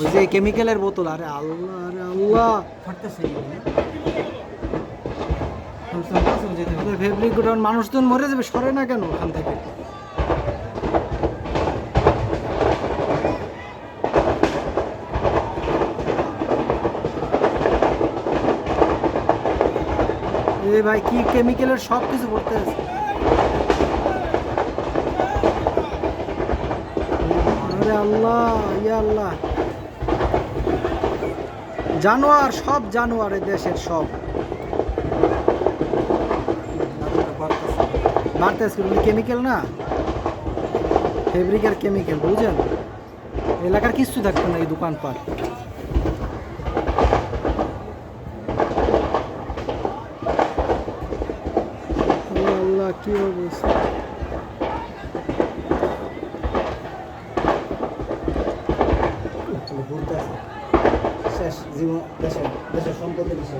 ওই যে কেমিক্যালের বোতল, আরে আল্লাহ আরে আল্লাহ। ফেব্রিক গোডাউন মানুষ মরে যাবে, সরে না কেন ওখান থেকে? ভাই, কি কেমিক্যালের সব কিছু পড়তে আছে? আল্লাহ, ইয়া আল্লাহ। জানোয়ার, সব জানোয়ার দেশের সব। বাড়তেছে কেমিক্যাল না? ফেব্রিকের কেমিক্যাল বুঝছেন এলাকার কিছু থাকতো না এই দোকানপাট। আল্লাহ, কি অবস্থা? শেষ জীবন দেশের দেশের সম্পদের বিষয়